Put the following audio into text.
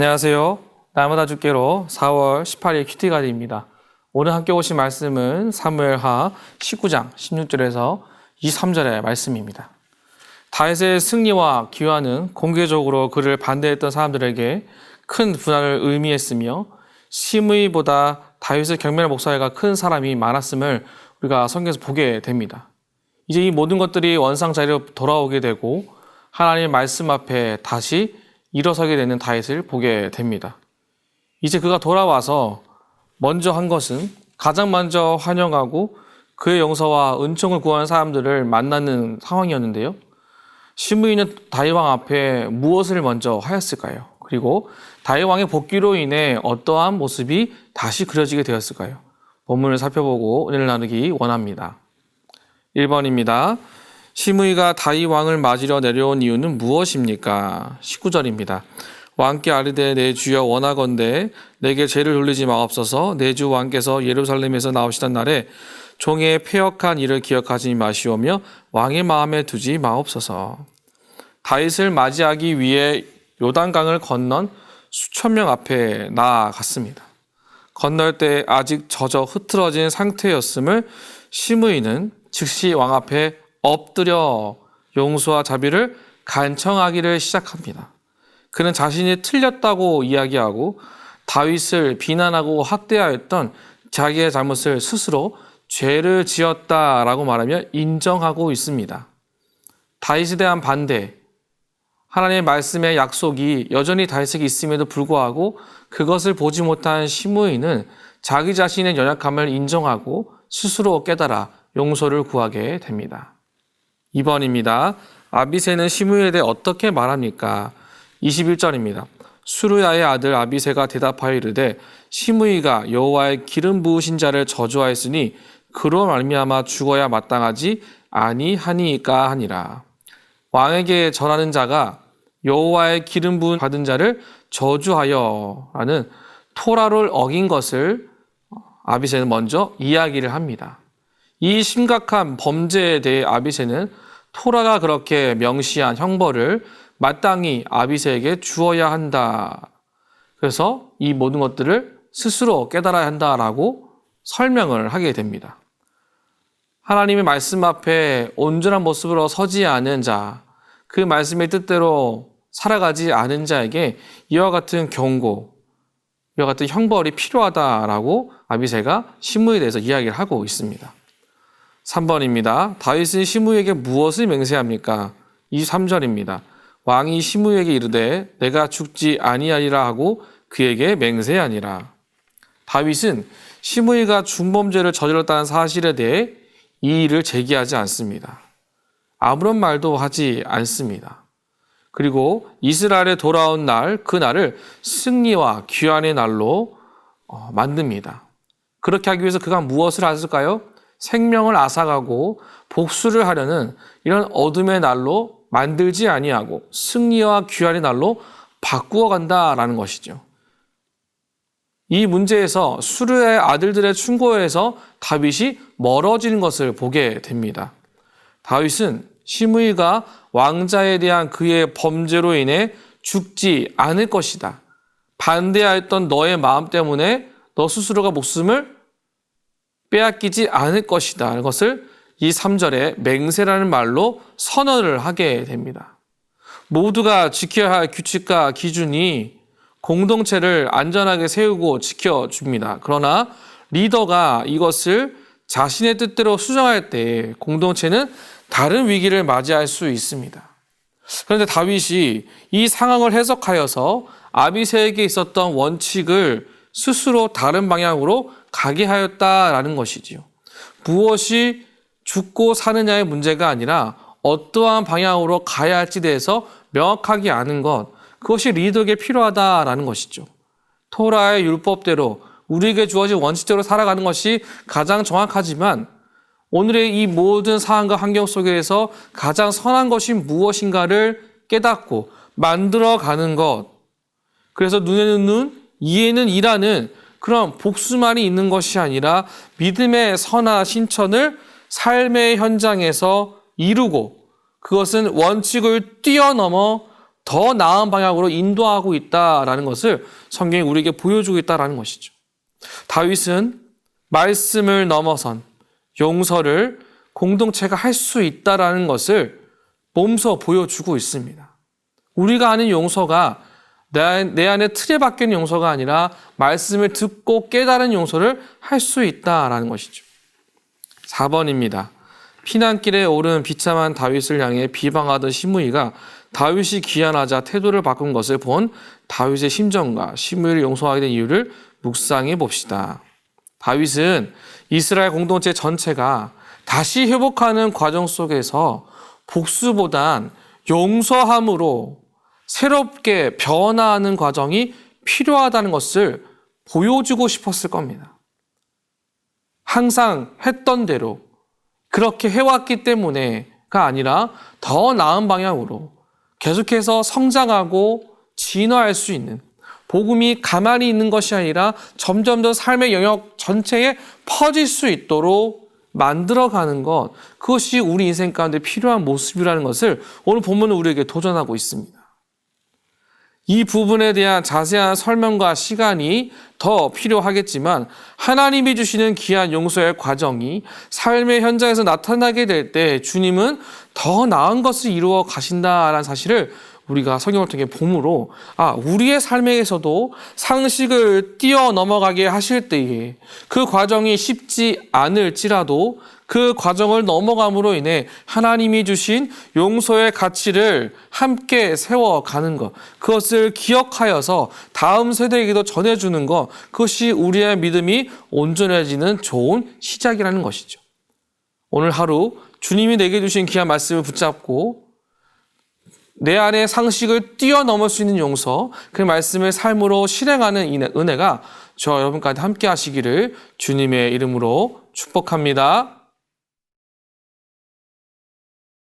안녕하세요. 날마다 죽게로 4월 18일 큐티 가드입니다. 오늘 함께 오신 말씀은 사무엘하 19장 16절에서 23절의 말씀입니다. 다윗의 승리와 기화는 공개적으로 그를 반대했던 사람들에게 큰 분할을 의미했으며 심의보다 다윗의 경멸 목사가 큰 사람이 많았음을 우리가 성경에서 보게 됩니다. 이제 이 모든 것들이 원상 자리로 돌아오게 되고 하나님의 말씀 앞에 다시 일어서게 되는 다윗을 보게 됩니다. 이제 그가 돌아와서 먼저 한 것은 가장 먼저 환영하고 그의 용서와 은총을 구하는 사람들을 만나는 상황이었는데요. 시므이는 다윗 왕 앞에 무엇을 먼저 하였을까요? 그리고 다윗 왕의 복귀로 인해 어떠한 모습이 다시 그려지게 되었을까요? 본문을 살펴보고 은혜를 나누기 원합니다. 1번입니다. 시므이가 다윗 왕을 맞으려 내려온 이유는 무엇입니까? 19절입니다. 왕께 아르되 내 주여 원하건대 내게 죄를 돌리지 마옵소서 내 주 왕께서 예루살렘에서 나오시던 날에 종의 폐역한 일을 기억하지 마시오며 왕의 마음에 두지 마옵소서. 다윗을 맞이하기 위해 요단강을 건넌 수천 명 앞에 나아갔습니다. 건널 때 아직 젖어 흐트러진 상태였음을 시므이는 즉시 왕 앞에 엎드려 용서와 자비를 간청하기를 시작합니다. 그는 자신이 틀렸다고 이야기하고 다윗을 비난하고 학대하였던 자기의 잘못을 스스로 죄를 지었다라고 말하며 인정하고 있습니다. 다윗에 대한 반대, 하나님의 말씀의 약속이 여전히 다윗에게 있음에도 불구하고 그것을 보지 못한 시므이는 자기 자신의 연약함을 인정하고 스스로 깨달아 용서를 구하게 됩니다. 2번입니다. 아비세는 시므이에 대해 어떻게 말합니까? 21절입니다. 수르야의 아들 아비세가 대답하여 이르되 시므이가 여호와의 기름 부으신 자를 저주하였으니 그로 말미암아 죽어야 마땅하지 아니하니까 하니라. 왕에게 전하는 자가 여호와의 기름 부은 받은 자를 저주하여라는 토라를 어긴 것을 아비세는 먼저 이야기를 합니다. 이 심각한 범죄에 대해 아비세는 토라가 그렇게 명시한 형벌을 마땅히 아비세에게 주어야 한다. 그래서 이 모든 것들을 스스로 깨달아야 한다라고 설명을 하게 됩니다. 하나님의 말씀 앞에 온전한 모습으로 서지 않은 자, 그 말씀의 뜻대로 살아가지 않은 자에게 이와 같은 경고, 이와 같은 형벌이 필요하다라고 아비세가 신무에 대해서 이야기를 하고 있습니다. 3번입니다. 다윗은 시므에게 무엇을 맹세합니까? 23절입니다. 왕이 시므에게 이르되 내가 죽지 아니하리라 하고 그에게 맹세하니라. 다윗은 시므이가 중범죄를 저질렀다는 사실에 대해 이의를 제기하지 않습니다. 아무런 말도 하지 않습니다. 그리고 이스라엘에 돌아온 날, 그 날을 승리와 귀환의 날로 어, 만듭니다. 그렇게 하기 위해서 그가 무엇을 했을까요? 생명을 앗아가고 복수를 하려는 이런 어둠의 날로 만들지 아니하고 승리와 귀환의 날로 바꾸어 간다라는 것이죠. 이 문제에서 수르의 아들들의 충고에서 다윗이 멀어지는 것을 보게 됩니다. 다윗은 시므이가 왕자에 대한 그의 범죄로 인해 죽지 않을 것이다. 반대하였던 너의 마음 때문에 너 스스로가 목숨을 빼앗기지 않을 것이다. 이것을 이 3절에 맹세라는 말로 선언을 하게 됩니다. 모두가 지켜야 할 규칙과 기준이 공동체를 안전하게 세우고 지켜줍니다. 그러나 리더가 이것을 자신의 뜻대로 수정할 때 공동체는 다른 위기를 맞이할 수 있습니다. 그런데 다윗이 이 상황을 해석하여서 아비세에게 있었던 원칙을 스스로 다른 방향으로 가게 하였다라는 것이지요. 무엇이 죽고 사느냐의 문제가 아니라 어떠한 방향으로 가야 할지 대해서 명확하게 아는 것, 그것이 리더에게 필요하다라는 것이죠. 토라의 율법대로 우리에게 주어진 원칙대로 살아가는 것이 가장 정확하지만 오늘의 이 모든 상황과 환경 속에서 가장 선한 것이 무엇인가를 깨닫고 만들어가는 것. 그래서 눈에는 눈, 이에는 이라는 그런 복수만이 있는 것이 아니라 믿음의 선화 신천을 삶의 현장에서 이루고 그것은 원칙을 뛰어넘어 더 나은 방향으로 인도하고 있다라는 것을 성경이 우리에게 보여주고 있다라는 것이죠. 다윗은 말씀을 넘어선 용서를 공동체가 할 수 있다라는 것을 몸소 보여주고 있습니다. 우리가 아는 용서가 내, 내 안에 틀에 박힌 용서가 아니라 말씀을 듣고 깨달은 용서를 할 수 있다라는 것이죠. 4번입니다. 피난길에 오른 비참한 다윗을 향해 비방하던 시므이가 다윗이 귀환하자 태도를 바꾼 것을 본 다윗의 심정과 시므이를 용서하게 된 이유를 묵상해 봅시다. 다윗은 이스라엘 공동체 전체가 다시 회복하는 과정 속에서 복수보단 용서함으로 새롭게 변화하는 과정이 필요하다는 것을 보여주고 싶었을 겁니다. 항상 했던 대로 그렇게 해왔기 때문에가 아니라 더 나은 방향으로 계속해서 성장하고 진화할 수 있는 복음이 가만히 있는 것이 아니라 점점 더 삶의 영역 전체에 퍼질 수 있도록 만들어가는 것 그것이 우리 인생 가운데 필요한 모습이라는 것을 오늘 본문은 우리에게 도전하고 있습니다. 이 부분에 대한 자세한 설명과 시간이 더 필요하겠지만 하나님이 주시는 귀한 용서의 과정이 삶의 현장에서 나타나게 될 때 주님은 더 나은 것을 이루어 가신다라는 사실을 우리가 성경을 통해 봄으로 아 우리의 삶에서도 상식을 뛰어 넘어가게 하실 때에 그 과정이 쉽지 않을지라도 그 과정을 넘어감으로 인해 하나님이 주신 용서의 가치를 함께 세워가는 것 그것을 기억하여서 다음 세대에게도 전해주는 것 그것이 우리의 믿음이 온전해지는 좋은 시작이라는 것이죠. 오늘 하루 주님이 내게 주신 귀한 말씀을 붙잡고 내 안의 상식을 뛰어넘을 수 있는 용서, 그 말씀을 삶으로 실행하는 은혜가 저와 여러분까지 함께 하시기를 주님의 이름으로 축복합니다.